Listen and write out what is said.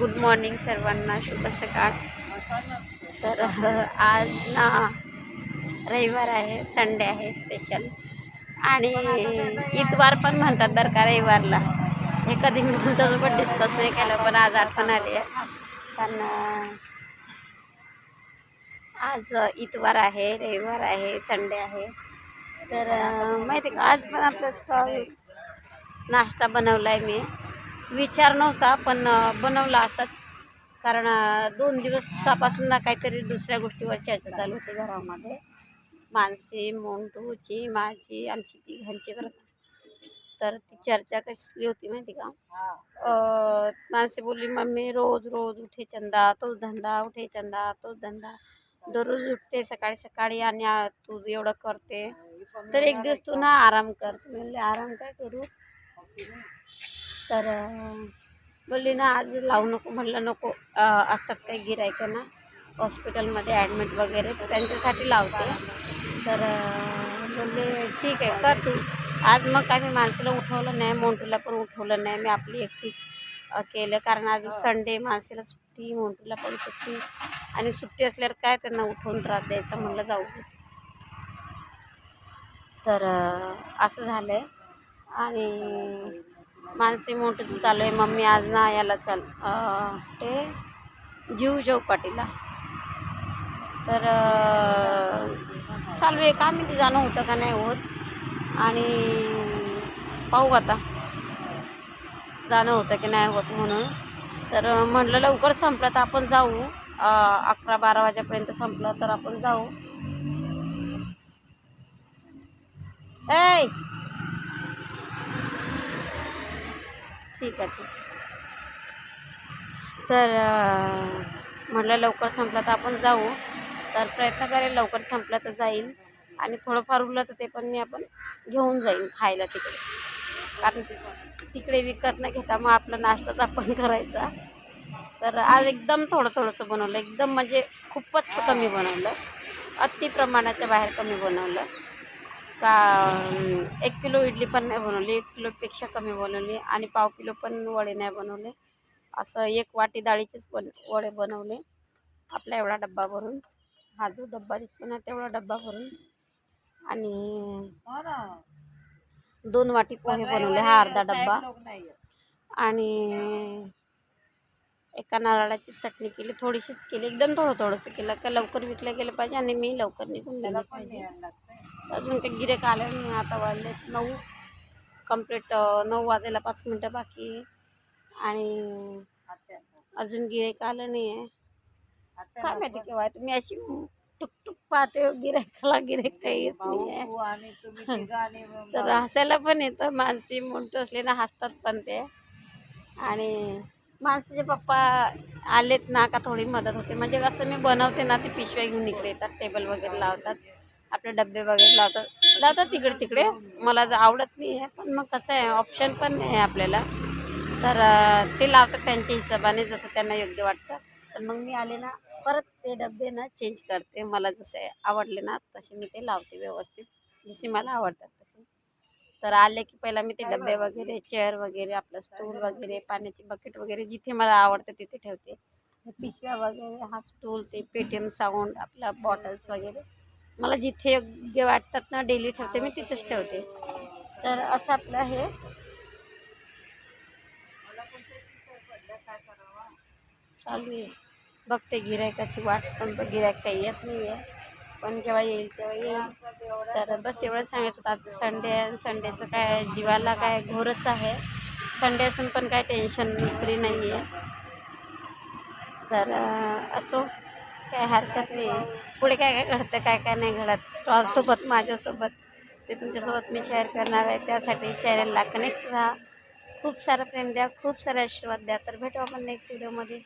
Good morning सर्वांना शुभ सकाळ. तर आज ना रविवार आहे संडे आहे स्पेशल आणि इतवार पण म्हणतात बरं का रविवारला. हे कधी मी तुमच्यासोबत डिस्कस नाही केलं पण आज आठवण आली आहे. कारण आज इतवार आहे रविवार आहे संडे आहे. तर माहिती आहे का आज पण आपलं स्टॉल नाश्ता बनवला आहे मी. विचार नव्हता पण बनवला असाच. कारण दोन दिवसापासून ना काहीतरी दुसऱ्या गोष्टीवर चर्चा चालू होती घरामध्ये. मानसी मोंटूची माझी आमची तिघांची बरं तर ती चर्चा कसली होती माहिती का? मानसी बोलली मम्मी रोज रोज उठे चंदा तोच धंदा उठे चंदा तोच धंदा. दररोज उठते सकाळी सकाळी आणि तू एवढं करते. तर एक दिवस तू ना आराम कर. म्हणले आराम काय करू? तर बोलली ना आज लावू नको म्हटलं नको. असतात काही गिरायकांना हॉस्पिटलमध्ये ॲडमिट वगैरे तर त्यांच्यासाठी लावते. तर बोलले ठीक आहे कर तू. आज मग काय मी माणसाला उठवलं नाही मोंटूला पण उठवलं नाही. मी आपली एकटीच केलं. कारण आज संडे माणसाला सुट्टी मोंटूला पण सुट्टी. आणि सुट्टी असल्यावर काय त्यांना उठवून त्रास द्यायचा म्हणलं जाऊ तर असं झालं आहे आणि मानसी मोठं चालू आहे. मम्मी आज ना याला चाल ते जीव चौपाटीला तर चालू आहे का मी ते जाणं होतं का नाही होत. आणि पाहू आता. जाणं होतं की नाही होत म्हणून. तर म्हटलं लवकर संपलं तर आपण जाऊ. अकरा बारा वाजेपर्यंत संपलं तर आपण जाऊ. ऐ ठीक आहे ठीक. तर म्हटलं लवकर संपलं तर आपण जाऊ. तर प्रयत्न करेल लवकर संपलं तर जाईल. आणि थोडंफार उरलं तर ते पण मी आपण घेऊन जाईन खायला तिकडे. कारण तिकडे विकत न घेता मग आपला नाश्ताच आपण करायचा. तर आज एकदम थोडं थोडंसं बनवलं. एकदम म्हणजे खूपच कमी बनवलं. अति प्रमाणाच्या बाहेर कमी बनवलं. का एक किलो इडली पण नाही बनवली एक किलोपेक्षा कमी बनवली आणि पाव किलो पण वडे नाही बनवले. असं एक वाटी डाळीचेच बन वडे बनवले. आपला एवढा डब्बा भरून हा जो डब्बा दिसतो ना तेवढा डब्बा भरून आणि दोन वाटी पोहे बनवले हा अर्धा डब्बा. आणि एका नारळाची चटणी केली थोडीशीच केली एकदम थोडं थोडंसं केलं का लवकर विकलं गेलं पाहिजे आणि मी लवकर निघून गेलं पाहिजे. अजून काही गिरेक आलं नाही आता वाजले नऊ. कंप्लीट नऊ वाजायला पाच मिनटं बाकी आहे. आणि अजून गिरेक आलं नाही आहे काय माहिती केव्हा. तुम्ही अशी टुकटुक पाहते गिरायकाला गिरायक काही येत नाही आहे तर हसायला पण येतं. मानसी मोठं असले ना हसतात पण ते. आणि मानसीचे पप्पा आलेत ना का थोडी मदत होते. म्हणजे कसं मी बनवते ना ते पिशव्या घेऊन इकडे येतात टेबल वगैरे लावतात. आपले डबे वगैरे लावतात. लावतात तिकडे तिकडे. मला जर आवडत नाही आहे पण मग कसं आहे ऑप्शन पण नाही आहे आपल्याला. तर ते लावतात त्यांच्या हिशोबाने जसं त्यांना योग्य वाटतं. तर मग मी आले ना परत ते डबे ना चेंज करते. मला जसे आवडले ना तसे मी ते लावते व्यवस्थित. जसे मला आवडतात तसे. तर आले की पहिला मी ते डबे वगैरे चेअर वगैरे आपलं स्टूल वगैरे पाण्याची बकेट वगैरे जिथे मला आवडतं तिथे ठेवते. पिशव्या वगैरे हा स्टूल ते पेटीएम साऊंड आपला बॉटल्स वगैरे. मला जिथे योग्य वाटतात ना डेली ठेवते मी तिथेच ठेवते. तर असं आपलं हे चालू आहे. बघते गिरायकाची वाट पण गिरायक काही येत नाही आहे. पण जेव्हा येईल तेव्हा येईल. तर बस एवढं सांगायचं होतं. आता संडे आहे संडेचं काय जीवाला काय घोरच आहे. संडे असून पण काय टेन्शन फ्री नाही आहे तर असो. काय हरकत नाही. पुढे काय काय घडतं काय काय नाही घडत. स्टॉलसोबत माझ्यासोबत. ते तुमच्यासोबत मी शेअर करणार आहे. त्यासाठी चॅनलला कनेक्ट राहा. खूप सारं प्रेम द्या खूप सारे आशीर्वाद द्या. तर भेटू आपण नेक्स्ट व्हिडिओमध्ये